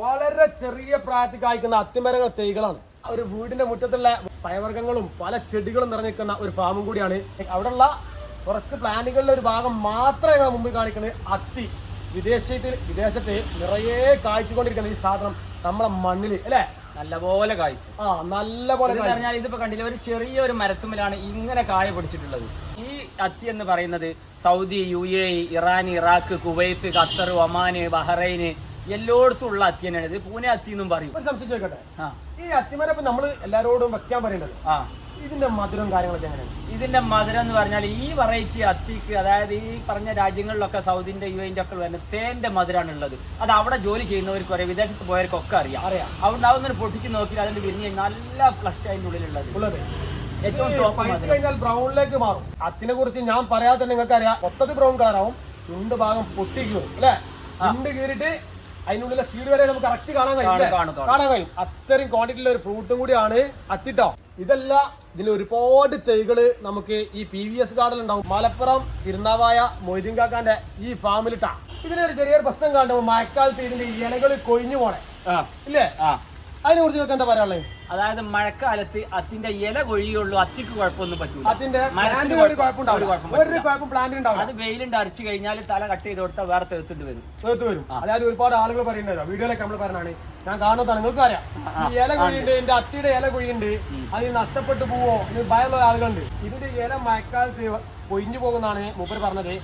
വളരെ ചെറിയ പ്രായത്തിൽ കായ്ക്കുന്ന അത്തിമരങ്ങൾ തൈകളാണ്. ഒരു വീടിന്റെ മുറ്റത്തുള്ള പയവർഗങ്ങളും പല ചെടികളും നിറഞ്ഞിരിക്കുന്ന ഒരു ഫാമും കൂടിയാണ്. അവിടെയുള്ള കുറച്ച് പ്ലാനുകളുടെ ഒരു ഭാഗം മാത്രമേ ഞങ്ങൾ മുമ്പിൽ കാണിക്കുന്നത് അത്തി വിദേശത്തിൽ വിദേശത്ത് നിറയെ കായ്ച്ചുകൊണ്ടിരിക്കുന്ന ഈ സാധനം നമ്മളെ മണ്ണിൽ അല്ലേ? നല്ലപോലെ കായ്ക്കും. ആ നല്ല പോലെ ഇത് പറഞ്ഞാൽ ഇതിപ്പോ കണ്ടില്ല ഒരു ചെറിയ ഒരു മരത്തുമ്മലാണ് ഇങ്ങനെ കായ പിടിച്ചിട്ടുള്ളത്. ഈ അത്തി എന്ന് പറയുന്നത് Saudi U A Iran Iraq Kuwait Qatar Oman Bahrain എല്ലായിടത്തും ഉള്ള അത്തി തന്നെയാണ്. ഇത് പൂനെ അത്തി എന്നും പറയും. ഒരു സംശയം ചോദിക്കട്ടെ? ആ. ഈ അത്തിമരം ഇപ്പൊ നമ്മൾ എല്ലാരോടും വെക്കാൻ പറയുന്നത് ആ. ഇതിന്റെ മധുരം കാര്യങ്ങളൊക്കെ എങ്ങനെയാണ്? ഇതിന്റെ മധുരം എന്ന് പറഞ്ഞാൽ ഈ വെറൈറ്റി അത്തിക്ക് അതായത് ഈ പറഞ്ഞ രാജ്യങ്ങളിലൊക്കെ സൗദിന്റെ യു എന്റെ ഒക്കെ വരുന്ന തേന്റെ മധുരമാണ് ഉള്ളത് അത് അവിടെ ജോലി ചെയ്യുന്നവർക്ക് അറിയാം വിദേശത്ത് പോയവർക്കൊക്കെ അറിയാം. അറിയാം. അവിടെ അതൊന്നും പൊട്ടിച്ച് നോക്കി അതിന്റെ വിരിഞ്ഞ് നല്ല ഫ്ലഷ് അതിന്റെ ഉള്ളിലുള്ളത്. ഏറ്റവും ടോപ്പ് മധുരം. കഴിഞ്ഞാൽ ബ്രൗണിലേക്ക് മാറും. അത്തിനെ കുറിച്ച് ഞാൻ പറയാതെ തന്നെ നിങ്ങൾക്ക് അറിയാം. മൊത്തത്തിൽ ബ്രൗൺ കളറാവും ചുണ്ട് ഭാഗം പൊട്ടിക്കും അല്ലെ? ചുണ്ട് കീറിട്ട് അതിനുള്ളിലെ സീഡ് വരെ നമുക്ക് കറക്റ്റ് കാണാൻ കഴിയും കാണും, കാണും, കാണും. കാണാൻ കഴിയും. അത്രയും ക്വാണ്ടിറ്റിയിലുള്ള ഒരു ഫ്രൂട്ടും കൂടിയാണ് അത്തിട്ടോ ഇതല്ല ഇതിൽ ഒരുപാട് തൈകൾ നമുക്ക് ഈ പി വി എസ് ഗാർഡൻ ഉണ്ടാവും മലപ്പുറം തിരുനാവായ മൊയ്തീൻ കാക്കാന്റെ ഈ ഫാമിലിട്ടാ. ഇതിനൊരു ചെറിയൊരു പ്രശ്നം കാണുമ്പോൾ മഴക്കാലത്ത് ഇതിന്റെ ഇലകൾ കൊഴിഞ്ഞു പോണേ. ഇല്ലേ? ആ. അതിനെ കുറിച്ച് എന്താ പറയാനുള്ളത്? അതായത് മഴക്കാലത്ത് അതിന്റെ ഇല കൊഴിയുള്ളൂ അത്തിക്ക് കുഴപ്പമൊന്നും പറ്റൂല. അത് വെയിലുണ്ട് അരച്ചു കഴിഞ്ഞാൽ തല കട്ട് ചെയ്ത് കൊടുത്താൽ വേറെ തീർത്തിട്ട് വരും. തീർത്ത് വരും. അതായത് ഒരുപാട് ആളുകൾ പറയുന്നല്ലോ വീഡിയോയിലൊക്കെ നമ്മൾ പറഞ്ഞാണ് ഞാൻ കാണുന്നതാണ് നിങ്ങൾക്ക് അറിയാം. ഈ ഇല കുഴിയുണ്ട് എന്റെ അത്തിയുടെ ഇല കുഴിയുണ്ട് അത് നഷ്ടപ്പെട്ടു പോവോ എന്ന് ഭയമുള്ള ആളുകളുണ്ട്. ഇതിന്റെ ഇല മഴക്കാലത്ത് കൊഴിഞ്ഞു പോകുന്നതാണ് മൂപ്പര് പറഞ്ഞത്.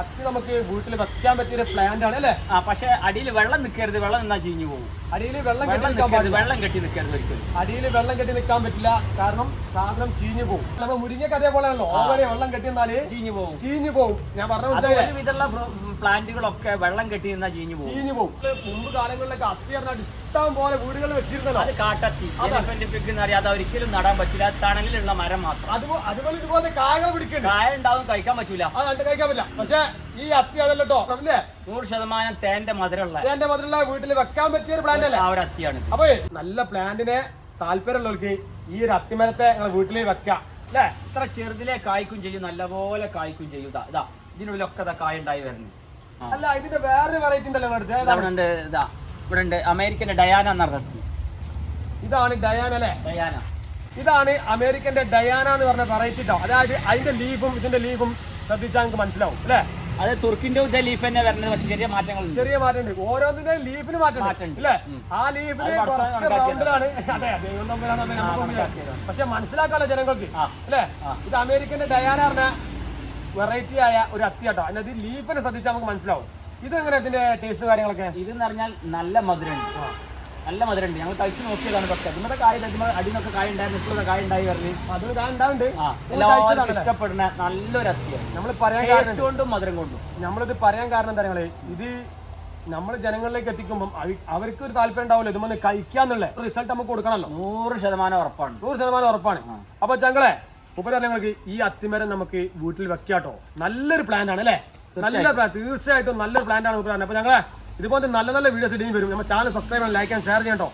അത്തി നമുക്ക് വീട്ടിൽ വെക്കാൻ പറ്റിയ ഒരു പ്ലാന്റ് ആണ് അല്ലേ? ആ പക്ഷെ അടിയിൽ വെള്ളം നിൽക്കരുത് വെള്ളം നിന്നാ ചീഞ്ഞു പോകും അടിയിൽ വെള്ളം കെട്ടി നിൽക്കാൻ പാടില്ല. വെള്ളം കെട്ടി നിൽക്കരുത് ഒരിക്കലും. അടിയിൽ വെള്ളം കെട്ടി നിൽക്കാൻ പറ്റില്ല കാരണം സാധനം ചീഞ്ഞു പോകും നമ്മൾ മുരിങ്ങക്ക് അതേപോലെയാണല്ലോ ഓവരെ വെള്ളം കെട്ടി നിന്നാൽ ചീഞ്ഞു പോകും ചീഞ്ഞു പോകും ഞാൻ പറഞ്ഞ അത് ഒരുവിധമുള്ള പ്ലാന്റുകളൊക്കെ വെള്ളം കെട്ടി നിന്നാ ചീഞ്ഞു പോകും ചീഞ്ഞു പോകും മുമ്പ് കാലങ്ങളിലൊക്കെ അത്തി പറഞ്ഞാൽ ഇഷ്ടം പോലെ വീടുകൾ വെച്ചിരുന്നല്ലോ. അത് കാട്ടത്തി. എലിഫന്റ് പിക്ക് എന്ന് പറയാതെ ഒരിക്കലും നടാൻ പറ്റില്ല തണലിലുള്ള മരം മാത്രം. അതുപോ അതുപോലെ ഇതുപോലെ കായ പിടിക്കുന്നു കായ ഉണ്ടാവും കഴിക്കാൻ പറ്റൂല. അത് കഴിക്കാൻ പറ്റില്ല. പക്ഷെ ഈ അത്തി അതല്ല കേട്ടോ അല്ലേ നൂറ് ശതമാനം തേന്റെ മധുരമുള്ള തേന്റെ മധുരമുള്ള വീട്ടിൽ വെക്കാൻ പറ്റിയ ഒരു പ്ലാന്റ് അല്ലേ? ആ ഒരു അത്തിയാണ്. അപ്പൊ നല്ല പ്ലാന്റിനെ താല്പര്യമുള്ളവർക്ക് ഈ ഒരു അത്തിമരത്തെ ഞങ്ങൾ വീട്ടിൽ വെക്കാം. അല്ലേ? ഇത്ര ചെറുതിലെ കായ്ക്കും ചെയ്യും നല്ലപോലെ കായ്ക്കും ചെയ്യും. ഇതാ ഇതാ ഇതിനുള്ളിലൊക്കെ ഇതാ കായ ഉണ്ടായി വരുന്നു. അല്ല ഇതിന്റെ വേറൊരു വെറൈറ്റി ഉണ്ടല്ലോ? ഇവിടെ ഉണ്ട് ഇതാ ഇവിടെ ഉണ്ട് അമേരിക്കന്റെ ഡയാന എന്ന അർത്ഥത്തിൽ ഇതാണ് ഡയാന അല്ലേ? ഡയാന ഇതാണ് അമേരിക്കന്റെ ഡയാന എന്ന് പറഞ്ഞ വെറൈറ്റി കേട്ടോ അതായത് അതിന്റെ ലീഫും ഇതിന്റെ ലീഫും ശ്രദ്ധിച്ചാൽ നിങ്ങൾക്ക് മനസ്സിലാവും അല്ലേ? അത് തുർക്കിന്റെ ലീഫ് തന്നെ വരുന്നത് പക്ഷെ ചെറിയ മാറ്റങ്ങൾ ചെറിയ മാറ്റമുണ്ട്. ഓരോന്നിന്റെ ലീഫിന് മാറ്റം. അല്ലേ? ആ ലീഫിന് കുറച്ച് റൗണ്ടിലാണ്. അതെ ദൈവം. പക്ഷെ മനസ്സിലാക്കാനുള്ള ജനങ്ങൾക്ക് അല്ലെ? ഇത് അമേരിക്കന്റെ ഡയാന പറഞ്ഞ വെറൈറ്റി ആയ ഒരു അത്തി കേട്ടോ. അതിനകത്ത് ലീഫിനെ ശ്രദ്ധിച്ചാൽ നമുക്ക് മനസ്സിലാവും. ഇത് എങ്ങനെ ഇതിന്റെ ടേസ്റ്റ് കാര്യങ്ങളൊക്കെ? ഇതെന്ന് പറഞ്ഞാൽ നല്ല മധുരമുണ്ട്. നല്ല മധുരമുണ്ട്. ഞങ്ങൾ കഴിച്ചു നോക്കിയതാണ് പക്ഷെ അതിന്റെ കായ ഇതിന്മേൽ അടിന്നൊക്കെ കായ ഉണ്ടായിരുന്നു. ഇപ്പോഴത്തെ കായ ഉണ്ടായി പറഞ്ഞു. അത് ഞാൻ ഉണ്ടാവുന്നുണ്ട് ആ എല്ലാവർക്കും ഇഷ്ടപ്പെടുന്ന നല്ലൊരു അത്യാണ് നമ്മൾ പറയാൻ ടേസ്റ്റ് കൊണ്ടും മധുരം കൊണ്ടും. നമ്മളിത് പറയാൻ കാരണം എന്താ ഞങ്ങൾ ഇത് നമ്മൾ ജനങ്ങളിലേക്ക് എത്തിക്കുമ്പോൾ അവർക്ക് ഒരു താല്പര്യം ഉണ്ടാവില്ല. ഇതുമൊന്ന് കഴിക്കാന്നുള്ള റിസൾട്ട് നമുക്ക് കൊടുക്കണമല്ലോ. നൂറ് ശതമാനം ഉറപ്പാണ്. നൂറ് ശതമാനം ഉറപ്പാണ്. അപ്പൊ ഞങ്ങളെ ഉപര ഞങ്ങൾക്ക് ഈ അത്തിമരം നമുക്ക് വീട്ടിൽ വെക്കാട്ടോ. നല്ലൊരു പ്ലാൻ ആണ് അല്ലേ? നല്ല പ്ലാൻ തീർച്ചയായിട്ടും നല്ലൊരു പ്ലാൻ ആണ് ഉപരാൻ അപ്പൊ ഞങ്ങളെ ഇതുപോലത്തെ നല്ല നല്ല വീഡിയോസ് ഇടിഞ്ഞ് വരും. നമ്മുടെ ചാനൽ സബ്സ്ക്രൈബ് ചെയ്യാൻ ലൈക്ക് ആൻഡ് ഷെയർ ചെയ്യട്ടോ